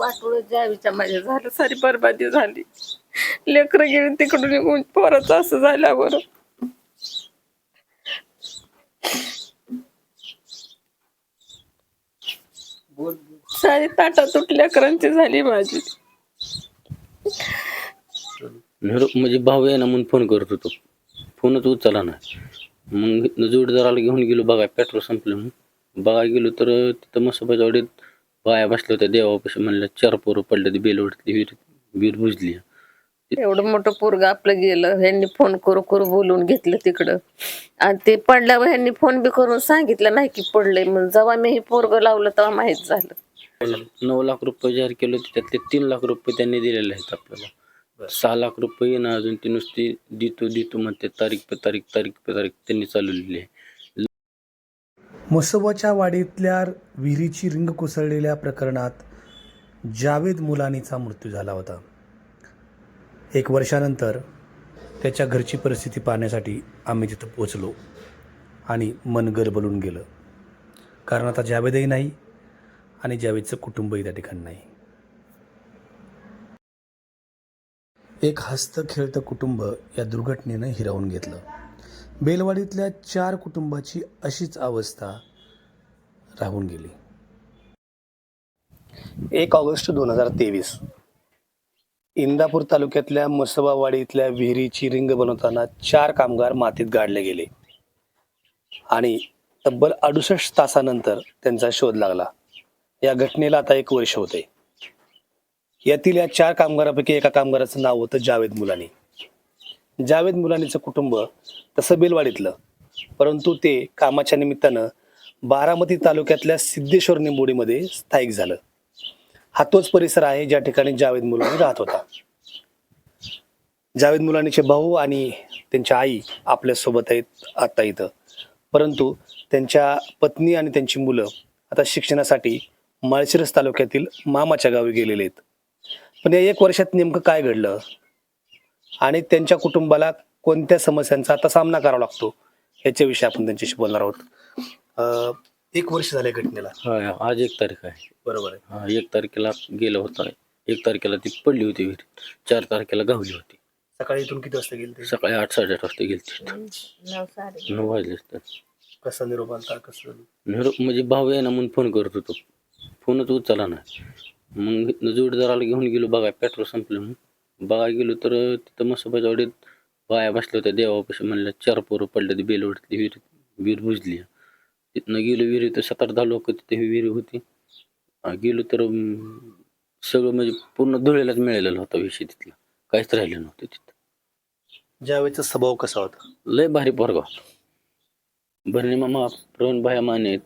वाटोळ जावीच्या माझ्या झालं सारी बरबादी झाली. लेकरं गेली तिकडून निघून पोराचं असं झाल्यावर. सारी ताटा तुटल्या लेकरांची झाली माझी. म्हणजे भाऊ आहे ना म्हणून फोन करत होतो. फोनच उचलला ना. मग जोडदाराला घेऊन गेलो बघा पेट्रोल संपलं म्हणून. बघा गेलो तर तिथं मसोबाच्या बाया बसल्या होत्या देवापाशी म्हणल्या चार पोरं पडल्या ती बेलवडतली विहीर विहीर बुजली. एवढं मोठं पोरग आपलं गेलं ह्यांनी फोन करू करू बोलवून घेतलं तिकडं. आणि ते पडल्यावर ह्यांनी फोन बी करून सांगितलं नाही की पडलंय म्हणून. जेव्हा मी हे पोरग लावलं तेव्हा माहीत झालं. नऊ लाख रुपये जाहीर केले होते त्यातले तीन लाख रुपये त्यांनी दिलेले आहेत आपल्याला. सहा लाख रुपये ना अजून ती नुसती देतो देतो म्हणते तारीख पे तारीख तारीख पे तारीख त्यांनी चालवलेली आहे. म्हसोबाच्या वाडीतल्या विहिरीची रिंग कोसळलेल्या प्रकरणात जावेद मुलानीचा मृत्यू झाला होता. एक वर्षानंतर त्याच्या घरची परिस्थिती पाहण्यासाठी आम्ही तिथं पोचलो आणि मन गरबलून गेलं. कारण आता जावेदही नाही आणि जावेदचं कुटुंबही त्या ठिकाणी नाही. एक हस्त खेळतं कुटुंब या दुर्घटनेनं हिरावून घेतलं. बेलवाडीतल्या चार कुटुंबाची अशीच अवस्था राहून गेली. एक ऑगस्ट दोन हजार तेवीस. इंदापूर तालुक्यातल्या मसबावाडी इथल्या विहिरीची रिंग बनवताना चार कामगार मातीत गाडले गेले. आणि तब्बल अडुसष्ट तासानंतर त्यांचा शोध लागला. या घटनेला आता एक वर्ष होते. यातील या चार कामगारापैकी एका कामगाराचं नाव होतं जावेद मुलानी. जावेद मुलानीचं कुटुंब तसं बेलवाडीतलं परंतु ते कामाच्या निमित्तानं बारामती तालुक्यातल्या सिद्धेश्वर निंबोडीमध्ये स्थायिक झालं. हा तोच परिसर आहे ज्या ठिकाणी जावेद मुलानी राहत होता. जावेद मुलानीचे भाऊ आणि त्यांच्या आई आपल्यासोबत आहेत आता इथं. परंतु त्यांच्या पत्नी आणि त्यांची मुलं आता शिक्षणासाठी माळशिरस तालुक्यातील मामाच्या गावी गेलेले आहेत. पण या एक वर्षात नेमकं काय घडलं? आणि त्यांच्या कुटुंबाला कोणत्या समस्यांचा आता सामना करावा लागतो? याच्याविषयी आपण त्यांच्याशी बोलणार आहोत. अं, एक वर्ष झाले घटनेला. हा आज एक तारीख आहे. बरोबर आहे. हा एक तारखेला गेलं होतं. एक तारखेला ती पडली होती विहीर. चार तारखेला गावली होती. सकाळी इथून किती वाजता गेले ते सकाळी आठ साडेआठ वाजता गेली नऊ वाजले असतात कसा निरोप आलता? कसं नेहरू म्हणजे भाऊ आहे ना म्हणून फोन करत होतो. फोनच उचलला नाही. मग जोडीदाराला घेऊन गेलो बघा पेट्रोल संपलं म्हणून. बघा गेलो तर तिथं मसोबाच्या वाडीत बाया बसल्या होत्या. देवापाशी म्हणल्या चार पोरं पडल्या ती बेलवडतली विहीर विहीर बुजली. तिथनं गेलो विहिरी तर सात आठ दहा लोक तिथे विहीर होती. अं, गेलो तर अं, सगळं म्हणजे पूर्ण धुळेलाच मिळालेला होता विषय तिथला. काहीच राहिलं नव्हतं तिथं. ज्यावेळेचा स्वभाव कसा होता? लय भारी पोरगा होता. भरणी मामा प्रवीण भाया माने.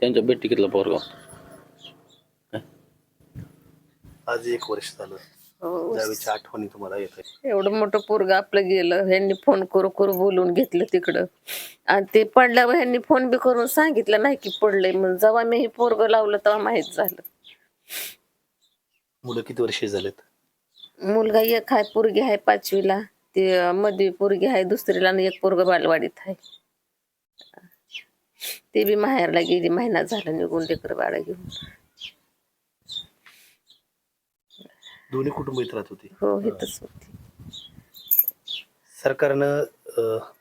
त्यांच्या बैठकीतला पोरगा होता. आज एक वर्ष झालं. हो. ज्यावेळेच्या आठवणी तुम्हाला येत एवढं मोठं पोरग आपलं गेलं ह्यांनी फोन करू करू बोलवून घेतलं तिकडं. आणि ते पडल्यावर ह्यांनी फोन बी करून सांगितलं नाही की पडलंय म्हणून. जेव्हा मी हे पोरग लावलं तेव्हा माहीत झालं. मुलं किती वर्षे झालेत? मुलगा एक आहे पोरगी आहे पाचवीला. ते मध्ये पोरगी आहे दुसरीला आणि एक पोरग बालवाडीत आहे. ते बी माहेरला गेली महिना झाला निघून लेकर बाळा घेऊन. दोन्ही कुटुंब इथं राहत होते. हो इथंच होती. सरकारनं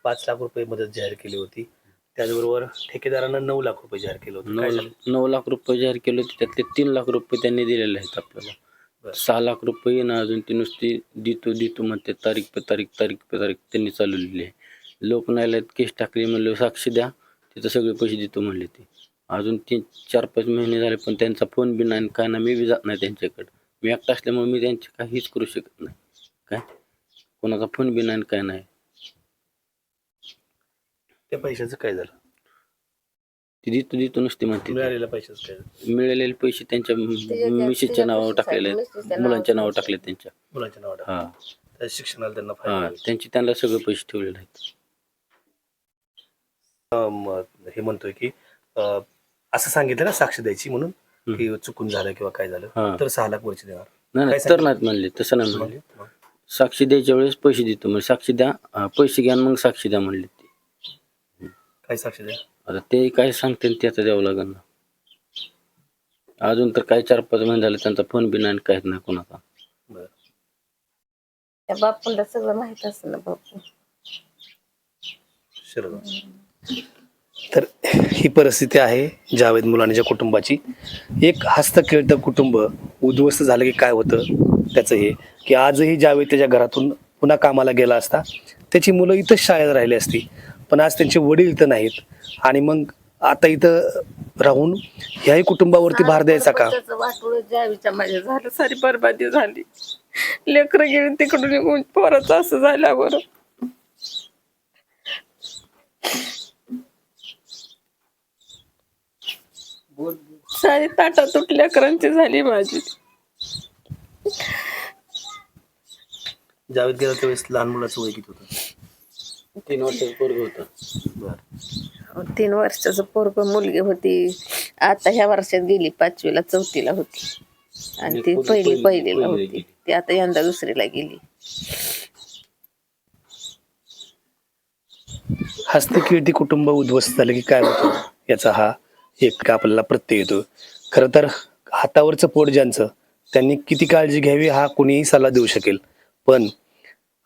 पाच लाख रुपये मदत जाहीर केली होती. त्याचबरोबर ठेकेदारानं नऊ लाख रुपये जाहीर केलं होतं. नऊ काय झालं? नऊ लाख रुपये जाहीर केले होते. त्यातले तीन लाख रुपये त्यांनी दिलेले आहेत आपल्याला. बरं. सहा लाख रुपये ना अजून ती नुसती देतो देतो म्हणते. तारीख पे तारीख तारीख पे तारीख त्यांनी चालवलेली आहे. लोकन्यायालयात केस टाकली म्हणलं साक्षी द्या. तिथं सगळे पैसे देतो म्हणले ते. अजून तीन चार पाच महिने झाले पण त्यांचा फोन बी नाही आणि काय ना मी बी जात नाही त्यांच्याकडे. मी एकटा असल्यामुळे मी त्यांचे काहीच करू शकत नाही. काय? कोणाचा फोन बी नाही आणि काय नाही. त्या पैशाचं काय झालं? ती देतो देतो नुसती म्हणते मिळालेल्या पैशाचं काय झालं? मिळालेले पैसे त्यांच्या मिसेसच्या नावावर टाकलेले आहेत मुलांच्या नावावर टाकले त्यांच्या. मुलांच्या नावावर हा. त्या शिक्षणाला त्यांना हा फायदा. त्यांची त्यांना सगळे पैसे ठेवलेले आहेत. हे म्हणतोय की अं, असं सांगितलं ना साक्ष द्यायची म्हणून हम्म. की चुकून झालं किंवा काय झालं हा. तर सहा लाख वर्ष देणार. नाही नाही काय तर नाहीत म्हणले तसं नाही म्हणले. म्हणजे साक्षी द्यायच्या वेळेस पैसे देतो म्हणजे साक्षी द्या हा, पैसे घ्या आणि मग साक्षी द्या म्हणले. काय साक्ष द्या. आता ते काय सांगते ते आता द्यावं लागेल ना. अजून तर काही चार पाच महिने झाले त्यांचा फोन बी नाही आणि काहीच नाही कोणाचा. त्या बापूला सगळं माहीत बापू. तर ही परिस्थिती आहे जावेद मुलांच्या कुटुंबाची. एक हस्तखेळतं कुटुंब उद्ध्वस्त झालं की काय होतं? त्याचं हे. की आजही जावेद त्याच्या घरातून पुन्हा कामाला गेला असता. त्याची मुलं इथंच शाळेत राहिली असती. पण आज त्यांचे वडील इथं नाहीत. आणि मग आता इथं राहून ह्याही कुटुंबावरती भार द्यायचा का? जावीच्या माझ्या झालं सारी बरबादी झाली. लेकरं गेली तिकडून निघून पोराचं असं झाल्यावर सारी ताटा तुट लेकरांची झाली माझी. जावेद गेला त्यावेळेस लहान मुलाचं वय किती होतं? तीन वर्षाचं पोरग होतं. तीन वर्षाचं पोरग मुलगी होती. आता ह्या वर्षात गेली पाचवीला चौथीला होती. आणि ती आणि पहिली पहिली- पहिलीला होती. ती आता यंदा दुसरीला गेली. हस्तकीर्ती कुटुंब उद्ध्वस्त झालं की काय होतं? याचा हा एक आपल्याला प्रत्यय येतो. खरं तर हातावरचं पोट ज्यांचं त्यांनी किती काळजी घ्यावी हा कुणीही सल्ला देऊ शकेल. पण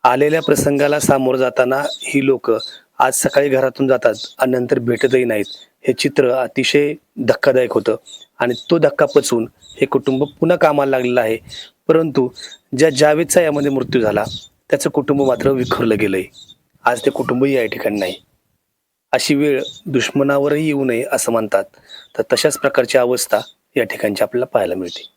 आलेल्या प्रसंगाला सामोरं जाताना ही लोक आज सकाळी घरातून जातात आणि नंतर भेटतही नाहीत. हे चित्र अतिशय धक्कादायक होतं आणि तो धक्का पचवून हे कुटुंब पुन्हा कामाला लागलेलं आहे. परंतु ज्या जावेदचा यामध्ये मृत्यू झाला त्याचं कुटुंब मात्र विखुरलं गेलंय. आज ते कुटुंबही या ठिकाणी नाही. अशी वेळ दुश्मनावरही येऊ नये असं म्हणतात. तर तशाच प्रकारची अवस्था या ठिकाणची आपल्याला पाहायला मिळते.